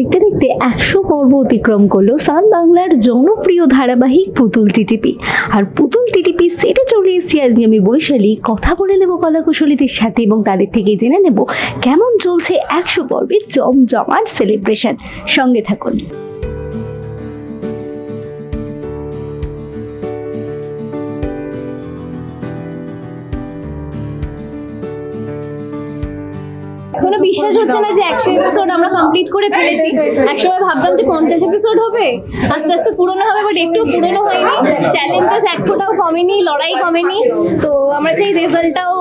দেখতে দেখতে একশো পর্ব অতিক্রম করল সান বাংলার জনপ্রিয় ধারাবাহিক পুতুল টিটিপি। আর পুতুল টিটিপি সেটে চলে এসেছি আজকে আমি বৈশালী। কথা বলে নেব কলাকুশলীদের সাথে এবং তাদের থেকে জেনে নেব কেমন চলছে একশো পর্বের জমজমার সেলিব্রেশন। সঙ্গে থাকুন। কোনো বিশ্বাস হচ্ছে না যে একশো এপিসোড আমরা কমপ্লিট করে ফেলেছি। একসময় ভাবতাম যে পঞ্চাশ এপিসোড হবে। আস্তে আস্তে পুরনো হবে বাট একটু পুরনো হয়নি। চ্যালেঞ্জেস এক ফোটাও কমেনি লড়াই কমেনি। তো আমরা চাই রেজাল্টটাও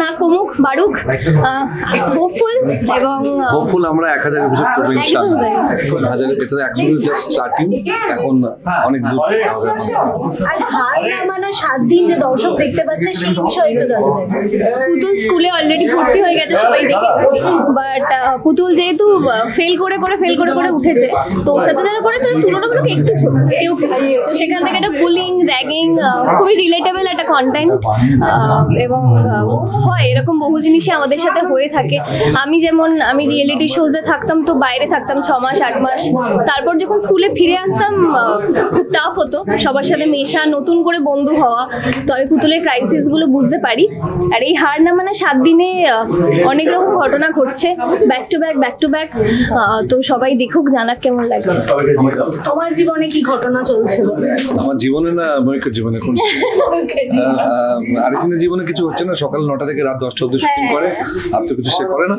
না কমুক বাড়ুক হোপফুল এবং হোপফুল আমরা এক হাজার এপিসোড করব ইনশাআল্লাহ। হাজারের একশো জাস্ট স্টার্টিং এখন অনেক দূর হবে এখন। আর হার না মানা সাত দিন যে দর্শক দেখতে পাচ্ছে সেই বিষয়ে একটু জানতে চাই। পুতুল স্কুলে অলরেডি ভর্তি হয়ে গেছে সবাই দেখেছে। বাট পুতুল যেহেতু ফেল করে করে ফেল করে করে উঠেছে, তো ওর সাথে যারা করে তো তুলনামূলক একটু কেউ তো সেখান থেকে একটা বুলিং র্যাগিং খুবই রিলেটেবল একটা কন্টেন্ট এবং হয়, এরকম বহু জিনিসই আমাদের সাথে হয়ে থাকে। আমি যেমন, আমি রিয়েলিটি শোজে থাকতাম, তো বাইরে থাকতাম ছ মাস, আট মাস। তারপর যখন স্কুলে ফিরে আসতাম খুব টাফ হতো, সবার সাথে মেশা, নতুন করে বন্ধু হওয়া। তো আমি পুতুলের ক্রাইসিসগুলো বুঝতে পারি। আর এই হার না মানে সাত দিনে অনেক রকম ঘটনা ঘটছে back to back back to back তো সবাই দেখুক জানাক কেমন লাগছে। তোমার জীবনে কি ঘটনা চলছে? আমার জীবনে না ময়ূকের জীবনে কোন আরেকজনের জীবনে কিছু হচ্ছে না সকাল নটা থেকে রাত দশটা অব্দি শুটিং করে আর তো কিছু সে করে না।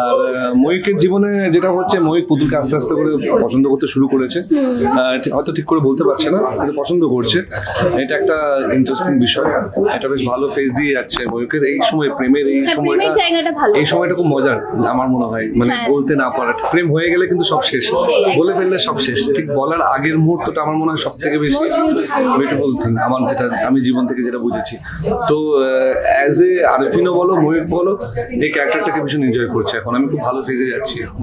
আর ময়ূকের জীবনে যেটা হচ্ছে ময়ূক পুতুলকে আস্তে আস্তে করে পছন্দ করতে শুরু করেছে। আহ, হয়তো ঠিক করে বলতে পারছে না কিন্তু পছন্দ করছে। এটা একটা ইন্টারেস্টিং বিষয়। এটা বেশ ভালো ফেস দিয়ে যাচ্ছে ময়ূকের এই সময় প্রেমের এই হ্যাঁ, সময়টা এই সময়টা খুব মজার আমার মনে হয় মানে হ্যাঁ। বলতে না পারা প্রেম হয়ে গেলে কিন্তু সব শেষ। বলে ফেললে সব শেষ। ঠিক বলার আগের মুহূর্তটা আমার মনে হয় সব থেকে বেশি বিউটিফুল থিং আমার যেটা আমি জীবন থেকে যেটা বুঝেছি। তো অ্যাজ এ আরফিনও বলো ময়ূর বলো এই ক্যারেক্টারটাকে ভীষণ এনজয় করছে এখন। আমি খুব ভালো ফেজে যাচ্ছি এখন।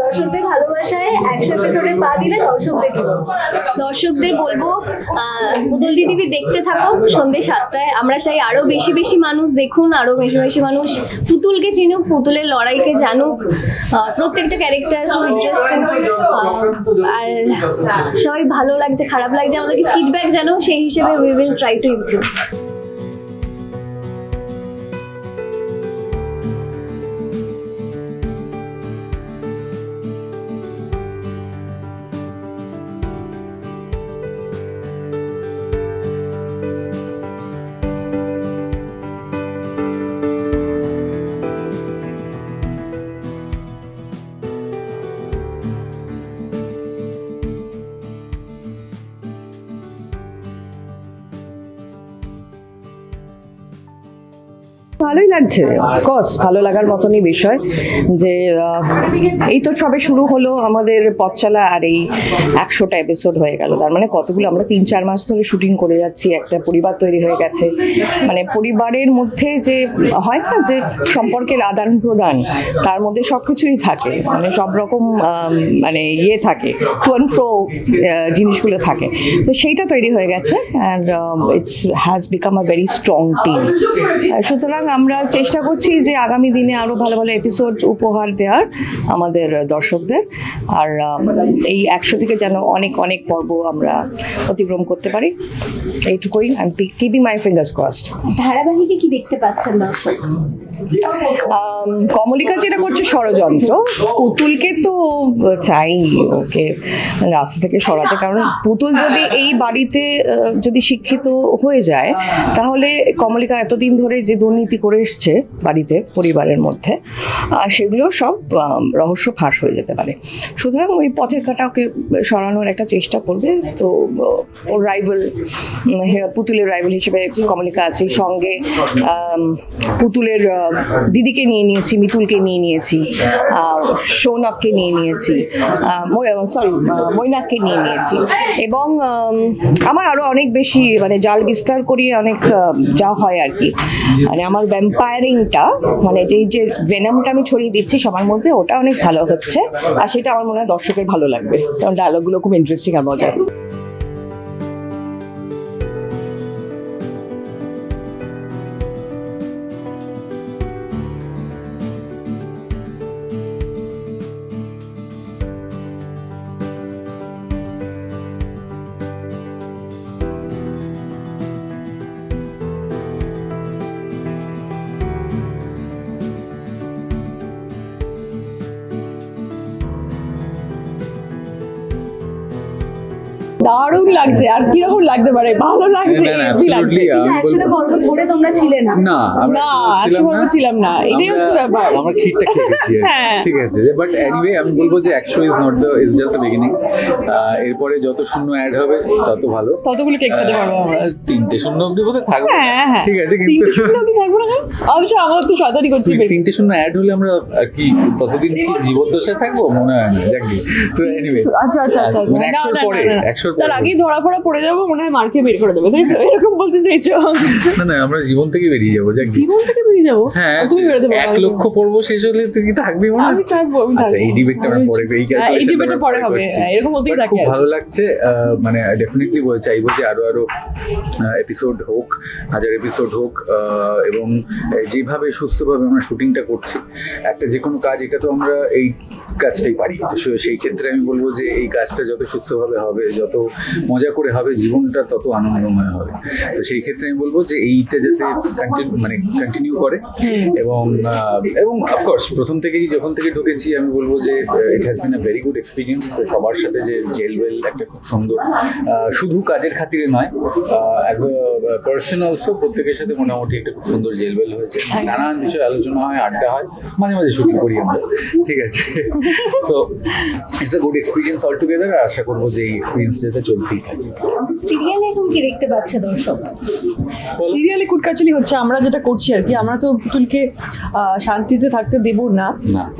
দর্শকদের ভালোবাসায় একশো এপিসোডে পা দিলে দর্শকদের বলব? দর্শকদের বলব পুতুল টিভি দেখতে থাকো সন্ধ্যে সাতটায়। আমরা চাই আরও বেশি বেশি মানুষ দেখুন আরও বেশি বেশি মানুষ পুতুলকে চিনুক পুতুলের লড়াইকে জানুক প্রত্যেকটা ক্যারেক্টার খুব ইন্টারেস্টিং আর সবাই ভালো লাগছে, খারাপ লাগছে, আমাদেরকে ফিডব্যাক জানো, সেই হিসেবে we will try to improve ভালোই লাগছে। অফকোর্স ভালো লাগার মতনই বিষয় যে এই তো সবে শুরু হলো আমাদের পথ চলা আর এই একশোটা এপিসোড হয়ে গেল। তার মানে কতগুলো? আমরা তিন, চার মাস ধরে শুটিং করে যাচ্ছি, একটা পরিবার তৈরি হয়ে গেছে। মানে পরিবারের মধ্যে যে, হয় না যে, সম্পর্কের আদান প্রদান, তার মধ্যে সব কিছুই থাকে। মানে সব রকম মানে ইয়ে থাকে টু অ্যান্ড ফ্রো জিনিসগুলো থাকে। তো সেইটা তৈরি হয়ে গেছে and it's has become a very strong team সুতরাং আমরা চেষ্টা করছি যে আগামী দিনে আরও ভালো ভালো এপিসোড উপহার দেওয়ার আমাদের দর্শকদের। আর এই একশো থেকে যেন অনেক অনেক পর্ব আমরা অতিক্রম করতে পারি। এইটুকুই। I keeping my fingers crossed ধারাবাহিকে কি দেখতে পাচ্ছেন দর্শক? কমলিকা যেটা করছে ষড়যন্ত্র পুতুলকে তো চাই ওকে রাস্তা থেকে সরাতে। কারণ পুতুল যদি এই বাড়িতে যদি শিক্ষিত হয়ে যায় তাহলে কমলিকা এতদিন ধরে যে দুর্নীতি করে এসছে বাড়িতে, পরিবারের মধ্যে সেগুলো সব রহস্য ফাঁস হয়ে যেতে পারে। সুতরাং ওই পথের কাটা ওকে সরানোর একটা চেষ্টা করবে। তো ওর রাইভাল পুতুলের রাইভাল হিসেবে কমলিকা আছে সঙ্গে পুতুলের দিদিকে নিয়ে নিয়েছি, মিতুলকে নিয়ে নিয়েছি সৌনককে নিয়ে নিয়েছি সরি মৈনাককে নিয়ে নিয়েছি। এবং আমার আরও অনেক বেশি মানে জাল বিস্তার করিয়ে অনেক যা হয় আর কি। মানে আমার ভ্যাম্পায়ারিংটা মানে যেই যে ভেনামটা আমি ছড়িয়ে দিচ্ছি সবার মধ্যে, ওটা অনেক ভালো হচ্ছে। আর সেটা আমার মনে হয় দর্শকের ভালো লাগবে। কারণ ডায়লগুলো খুব ইন্টারেস্টিং আর মজার। দারুণ লাগছে আর কীরকম লাগতে পারে ভালো লাগছে ধরে তোমরা ছিলে না না আমরা না, ছিলাম না। এটাই হচ্ছে ব্যাপার। আমরা ক্ষীরটা খেয়ে গেছি কি। হ্যাঁ। ঠিক আছে বাট এনিওয়ে আমি বলব যে একশো is not the is just the beginning এরপরে যত শূন্য অ্যাড হবে তত ভালো ততগুলো কেক খেতে পারব আমরা তিনটে শূন্য অব্দি বোধহয় থাকবে হ্যাঁ হ্যাঁ ঠিক আছে কিন্তু তিনটে শূন্য অবধি থাকব না? অবশ্য আমাদের তো শয়তানি করছি তিনটে শূন্য অ্যাড হলে আমরা আর কি ততদিন কি জীবদ্দশায় থাকব মনে হয় না যাক তো এনিওয়ে আচ্ছা আচ্ছা আচ্ছা আচ্ছা। মানে না, একশোর না, পরে না, না, না। একশোর তার আগেই ধরা ফড়া পড়ে যাব মনে হয় মার্কে বের করে দেবে তাই তো? এরকম বলতে চাইছো? না না আমরা জীবন থেকে বেরিয়ে যাব জীবন থেকে বেরিয়ে যাব? হ্যাঁ তুমি বেরোতে পারবে এক লক্ষ পর্ব শেষ হলে তুই কি থাকবি মনে আমি থাকব আমি আচ্ছা থাকব। এই ডিবেটটা আমরা পরে এই হ্যাঁ, এই calculation debate টা আমরা পরে হবে। হ্যাঁ, এরকম হতেই But থাকে খুব ভালো লাগছে মানে ডেফিনেটলি চাইব যে আরও আরও এপিসোড হোক হাজার এপিসোড হোক এবং যেভাবে সুস্থভাবে আমরা শুটিংটা করছি একটা যে কোনো কাজ এটা তো আমরা এই কাজটাই পারি। তো সেই ক্ষেত্রে আমি বলব যে এই কাজটা যত সুস্থভাবে হবে যত মজা করে হবে জীবনটা তত আনন্দময় হবে। তো সেই ক্ষেত্রে আমি বলব যে এইটা যাতে কন্টিনিউ মানে কন্টিনিউ করে এবং এবং অফকোর্স প্রথম থেকেই যখন থেকে ঢুকেছি আমি বলব যে it has been a very good experience তো সবার সাথে যে জেলওয়েল একটা খুব সুন্দর শুধু কাজের খাতিরে নয় অ্যাজ আ পার্সন অলসো প্রত্যেকের সাথে মোটামুটি একটা খুব সুন্দর জেলওয়েল হয়েছে। নানান বিষয়ে আলোচনা হয় আড্ডা হয় মাঝে মাঝে শুটিং করি আমরা। ঠিক আছে? So it's a good experience all together আর আশা করব যে এই এক্সপিরিয়েন্স যাতে চলতেই থাকে। সিরিয়ালে এখন কি দেখতে পাচ্ছে দর্শক? সিরিয়ালে কুটকাচুলি হচ্ছে আমরা যেটা করছি আর কি আমরা তো পুতুলকে শান্তিতে থাকতে দেব না।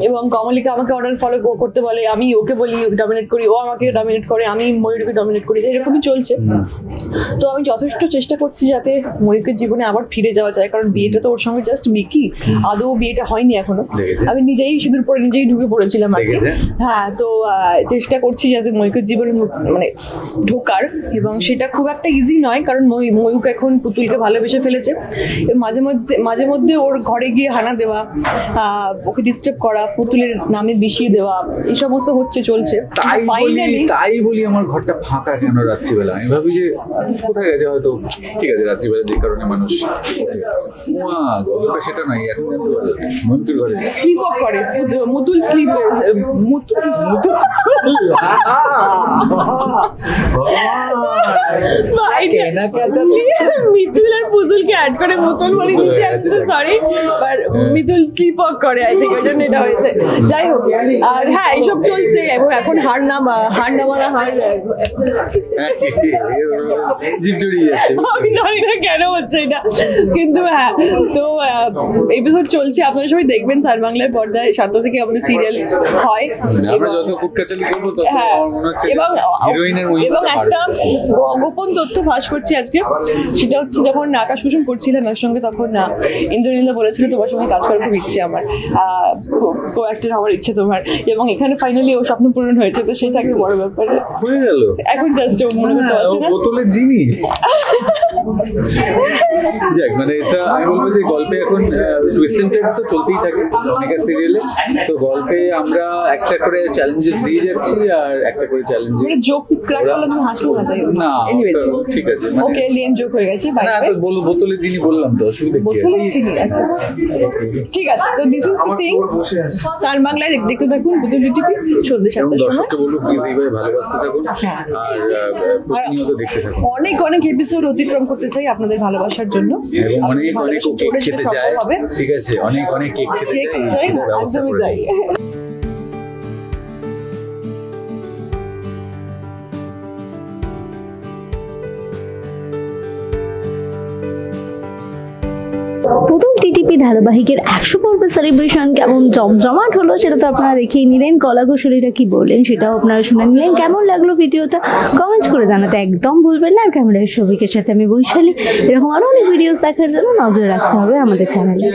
এবং কমলিকা আমাকে অর্ডার ফলো করতে বলে আমি ওকে বলি ডমিনেট করি ও আমাকে ডমিনেট করে আমি ময়ূরকে ডমিনেট করি এরকমই চলছে। তো আমি যথেষ্ট চেষ্টা করছি যাতে ময়ূকের জীবনে আবার ফিরে যাওয়া যায় কারণ বিয়েটা তো ওর সঙ্গে জাস্ট মেকি। আদৌ বিয়েটা হয়নি এখনও। আমি নিজেই সিঁদুর পরে নিজেই ঢুকে পড়েছিলাম আর হ্যাঁ তো চেষ্টা করছি যাতে ময়ূকের জীবনে মানে ঢোকার এবং সেটা খুব একটা ইজি নয় কারণ ময়ূ- ময়ূক এখন পুতুলকে ভালোবেসে ফেলেছে। মাঝে মধ্যে মাঝে মধ্যে ওর ঘরে গিয়ে হানা দেওয়া ওকে ডিস্টার্ব করা পুতুলের নামে বিষিয়ে দেওয়া এই সমস্ত হচ্ছে চলছে। ফাইনালি তাই বলি আমার ঘরটা ফাঁকা কেন রাত্রিবেলা? আমি ভাবি যে কোথায় গেছে হয়তো? ঠিক আছে রাত্রিবেলা যে কারণে মানুষ গল্পটা সেটা নয় এখন জানতে ঘরে স্লিপ অফ করে মুতু- মুতুল স্লিপ মুতুল মুতুল মিতুল আর পুতুলকে অ্যাড করে মুতুল বলে দিচ্ছি sorry but Mitul slip off করে আই থিঙ্ক ওই জন্য এটা হয়েছে। যাই হোক আর হ্যাঁ এইসব চলছে এবং এখন হার নামা হার নামানা হার জড়িয়ে যাচ্ছে জানি না কেন হচ্ছে এটা। কিন্তু হ্যাঁ তো এপিসোড চলছে আপনারা সবাই দেখবেন স্টার বাংলার পর্দায়। সাতটা থেকে আমাদের সিরিয়াল হয়। আমরা এবং- যত কুটকাচালি করব তত হ্যাঁ মনে হচ্ছে এবং হিরোইনের ওই এবং একটা গোপন তথ্য ফাঁস করছি আজকে। সেটা হচ্ছে যখন আকাশ কুসুম করছিলাম এর সঙ্গে তখন না ইন্দ্রনীলা বলেছিল তোমার সঙ্গে কাজ করার খুব ইচ্ছে আমার। কো অ্যাক্টর হওয়ার ইচ্ছে তোমার। এবং এখানে ফাইনালি ও স্বপ্ন পূরণ হয়েছে তো সেটা একটা বড় ব্যাপার। হয়ে গেল? এখন জাস্ট মনে করতে হ্যাঁ, না। বোতলের জিনি। যাক মানে এটা আমি বলব যে গল্পে এখন টুইস্ট এন্ড তো চলতেই থাকে অনেকের সিরিয়ালে তো গল্পে আমরা একটা করে চ্যালেঞ্জেস দিয়ে যাচ্ছি আর একটা করে চ্যালেঞ্জেস মানে জোক ক্র্যাক করলে তুমি হাসলো না না, ঠিক আছে, মানে- ওকে লেন জোক হয়ে গেছে বাই না তো বলো বোতলের জিনি বললাম তো অসুবিধা কি বোতলে চিনি আচ্ছা। ঠিক আছে তো this is the thing Sun বাংলায় দেখ- দেখতে থাকুন বুতুল সন্ধ্যে সাতটার সময়। দর্শককে বলব প্লিজ এইভাবে ভালোবাসতে থাকুন। হ্যাঁ। আর প্রতিনিয়ত দেখতে থাকুন। অনেক অনেক এপিসোড অতিক্রম করতে চাই আপনাদের ভালোবাসার জন্য। অনেক অনেক কেক খেতে যায়। ঠিক আছে অনেক অনেক কেক খেতে কেক চাই একদমই তাই। প্রথম টিটিপি ধারাবাহিকের একশো পর্ব সেলিব্রেশন কেমন জমজমাট হলো সেটা তো আপনারা দেখেই নিলেন। কলা কুশলীরা কি বললেন সেটাও আপনারা শুনে নিলেন। কেমন লাগল ভিডিওটা? কমেন্ট করে জানাতে একদম ভুলবেন না। আর ক্যামেরার সবিকের সাথে আমি বৈশালী। এরকম আরও অনেক ভিডিওস দেখার জন্য নজর রাখতে হবে আমাদের চ্যানেলে